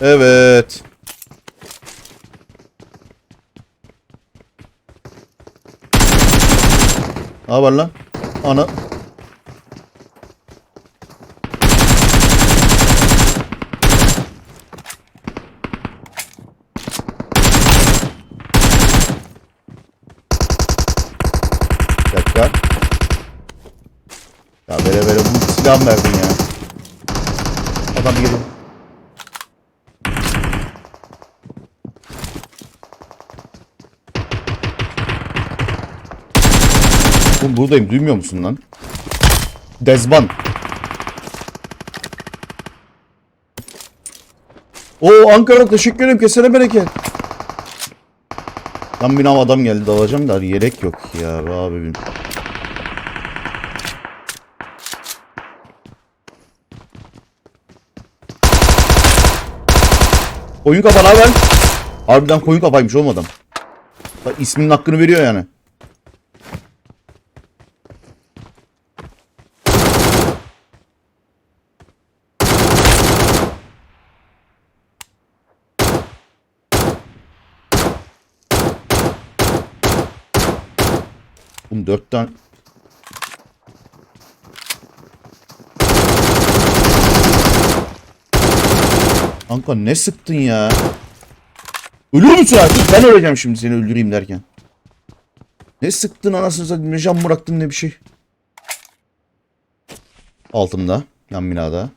Evet. Ne haber lan? Ana. Bir dakika. Ya vere vere bu silah verdin ya? Adam geliyor. Oğlum buradayım duymuyor musun lan? Dezban. Oo Ankara teşekkür ederim kesene bereket. Lan bir adam geldi dalacağım da yelek yok ya be abi. Koyun kafa lan ben. Harbiden koyun kafaymış oğlum adam. Bak isminin hakkını veriyor yani. Oğlum dört tane... Kanka ne sıktın ya? Ölür müsün artık? Ben öleceğim şimdi seni öldüreyim derken. Ne sıktın anasını satayım? Ne bıraktın ne bir şey. Altımda. Yan binada.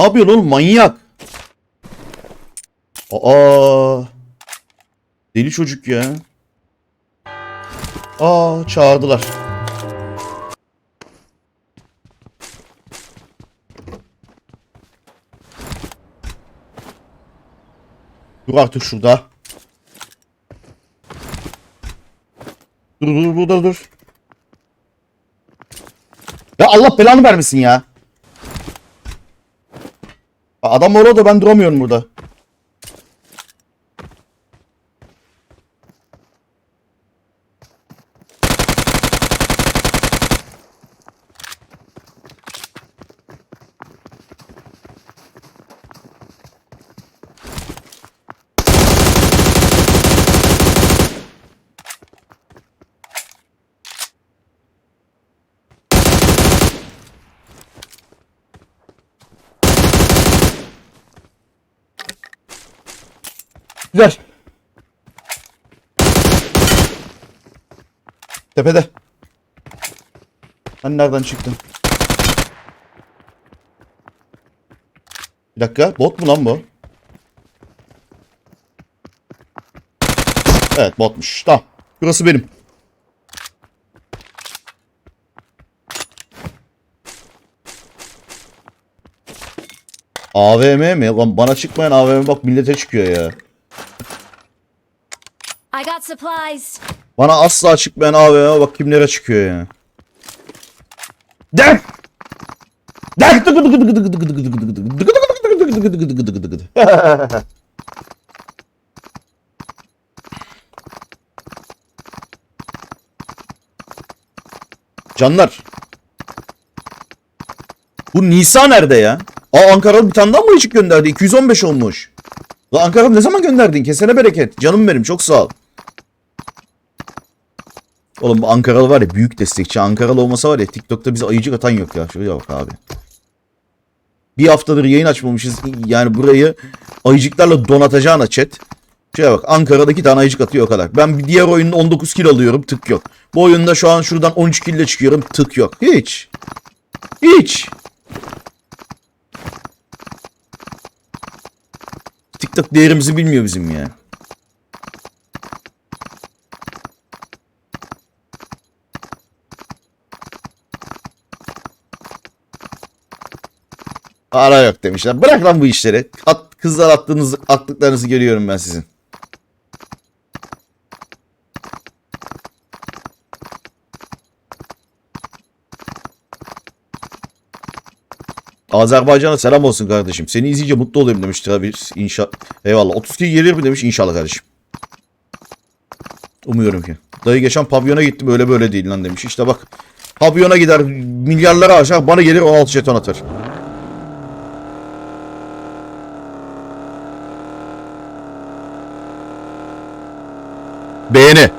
Ne yapıyorsun oğlum manyak? Aa. Deli çocuk ya. Aa çağırdılar. Dur artık şurada. Dur dur burada dur. Ya Allah belanı vermesin ya. Adam orada ben duramıyorum burada. Güzel. Tepede. Sen nereden çıktın? Bir dakika. Bot mu lan bu? Evet botmuş. Tamam. Burası benim. AVM mi? Lan bana çıkmayan AVM bak millete çıkıyor ya. I got supplies. Bana asla çıkmayan AVM bak kimlere çıkıyor ya. Dek! Dek! Canlar. Bu Nisa nerede ya? Aa Ankara'da bir tane daha mı ışık gönderdi? 215 olmuş. Lan Ankara ne zaman gönderdin? Kesene bereket. Canım benim çok sağ ol. Oğlum bu Ankaralı var ya büyük destekçi. Ankaralı olmasa var ya TikTok'ta bize ayıcık atan yok ya. Şuraya bak abi. Bir haftadır yayın açmamışız. Yani burayı ayıcıklarla donatacağına chat. Şuraya bak Ankara'da iki tane ayıcık atıyor o kadar. Ben bir diğer oyunda 19 kill alıyorum tık yok. Bu oyunda şu an şuradan 13 kill çıkıyorum tık yok. Hiç. Hiç. TikTok değerimizi bilmiyor bizim ya. Ara yok demişler. Bırak lan bu işleri. At, kızlar attığınız attıklarınızı görüyorum ben sizin. Azerbaycan'a selam olsun kardeşim. Seni izleyince mutlu oluyorum demiş Travis. İnşa Eyvallah. 32 gelir mi demiş inşallah kardeşim. Umuyorum ki. Dayı geçen pavyona gittim öyle böyle değil lan demiş. İşte bak. Pavyona gider milyarlara aşağı bana gelir 16 jeton atar. Beğeni.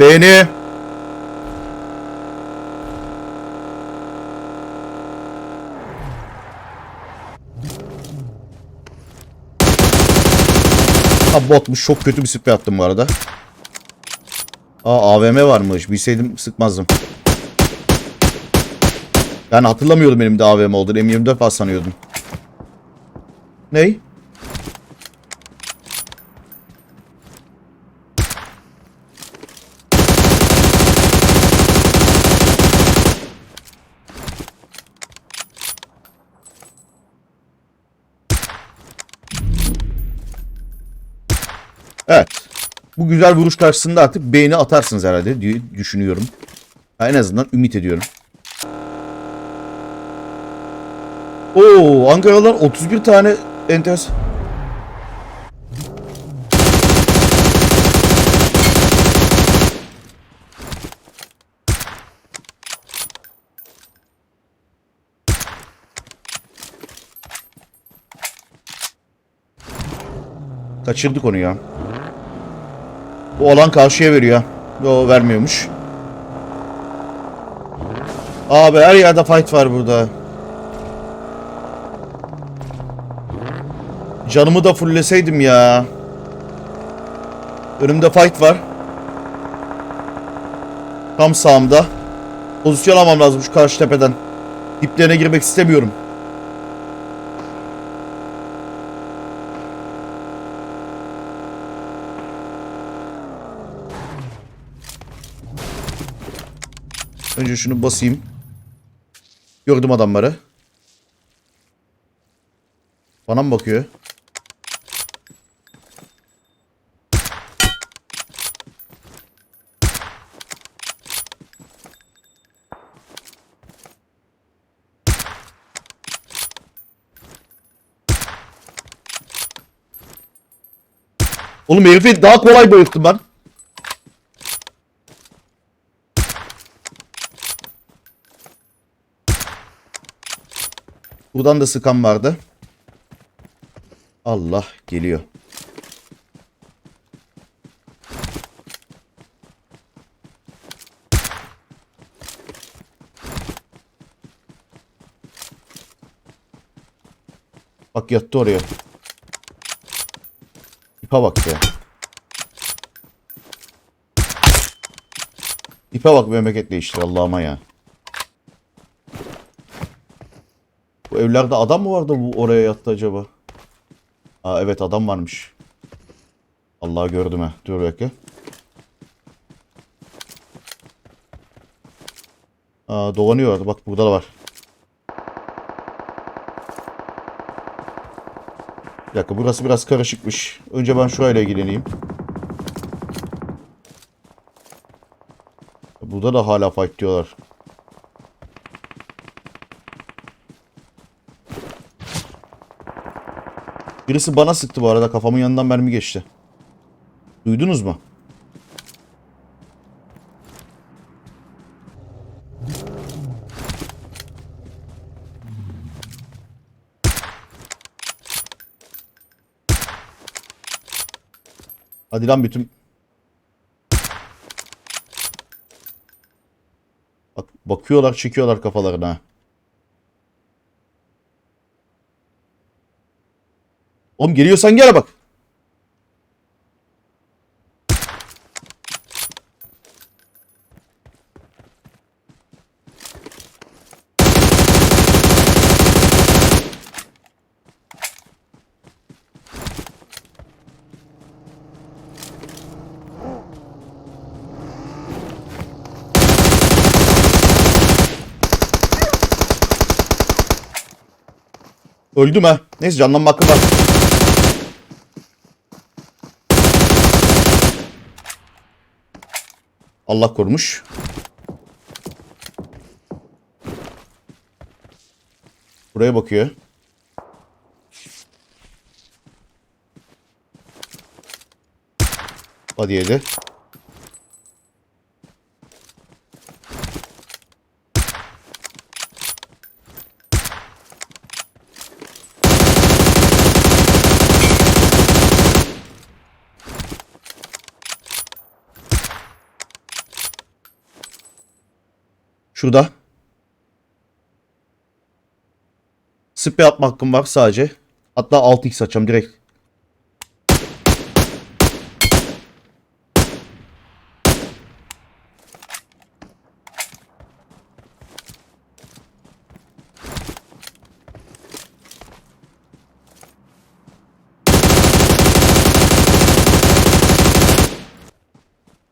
Beğeni. Ha botmuş. Çok kötü bir sprey attım bu arada. Aa AVM varmış. Bilseydim sıkmazdım. Ben hatırlamıyordum benim de AVM olduğunu. M24 falan sanıyordum. Ney? Evet. Bu güzel vuruş karşısında artık beğeni atarsınız herhalde diye düşünüyorum. En azından ümit ediyorum. Oo, Ankaralılar 31 tane enteres. Kaçırdık onu ya. Bu olan karşıya veriyor. O vermiyormuş. Abi her yerde fight var burada. Canımı da fullleseydim ya. Önümde fight var. Tam sağımda. Pozisyon almam lazım şu karşı tepeden. Diplerine girmek istemiyorum. Önce şunu basayım. Gördüm adamları. Bana mı bakıyor? Oğlum herifi daha kolay bayılttım ben. Buradan da sıkan vardı. Allah geliyor. Bak yattı oraya. İpe bak ya. İpe bak memleket değiştir Allah'ıma ya. Evlerde adam mı vardı bu oraya yattı acaba? Aa evet adam varmış. Allah gördüm ha. Dur dakika. Aa dolanıyor. Bak burada da var. Bir dakika burası biraz karışıkmış. Önce ben şurayla ilgileneyim. Burada da hala fight diyorlar. Birisi bana sıktı bu arada. Kafamın yanından mermi geçti. Duydunuz mu? Hadi lan bütün... Bak, bakıyorlar çekiyorlar kafalarına. Oğlum geliyorsan gel bak. Öldüm ha. Neyse canlanma hakkım var. Allah korumuş. Buraya bakıyor. Hadi yedi. Şurada. Sprey atma hakkım var sadece. Hatta 6x açacağım direkt.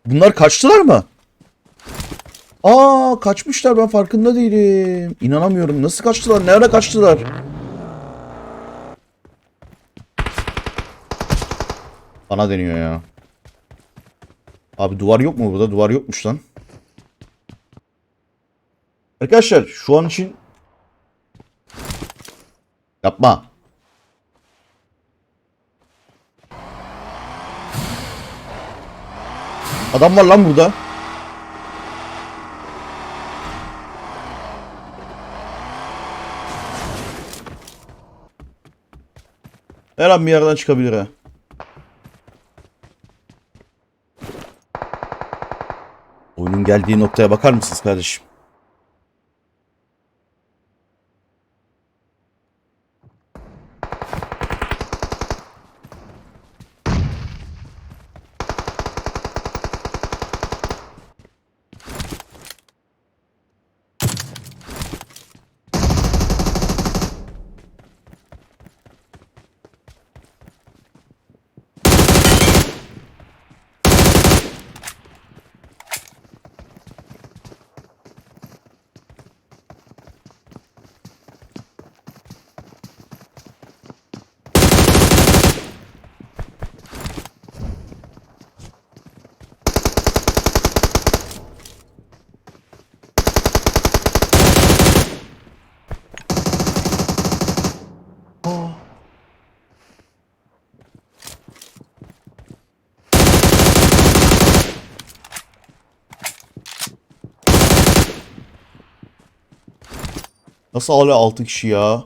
Bunlar kaçtılar mı? Aa kaçmışlar ben farkında değilim. İnanamıyorum. Nasıl kaçtılar? Nerede kaçtılar? Bana deniyor ya. Abi duvar yok mu burada? Duvar yokmuş lan. Arkadaşlar şu an için yapma. Adam var lan burada. Her an bir yerden çıkabilir ha. Oyunun geldiği noktaya bakar mısınız kardeşim? Nasıl hala 6 kişi ya?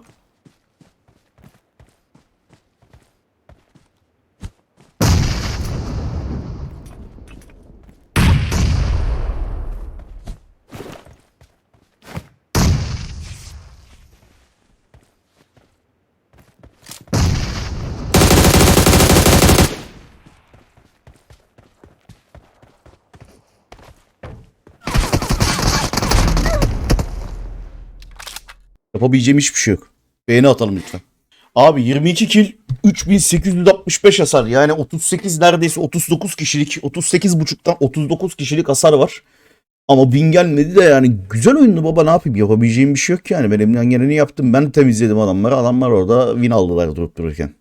Yapabileceğim hiçbir şey yok. Beğeni atalım lütfen. Abi 22 kill 3865 hasar. Yani 38 neredeyse 39 kişilik 38 buçuktan 39 kişilik hasar var. Ama bin gelmedi de yani güzel oyundu baba ne yapayım yapabileceğim bir şey yok yani. Ben elimden geleni yaptım. Ben temizledim adamları. Adamlar orada win aldılar durup dururken.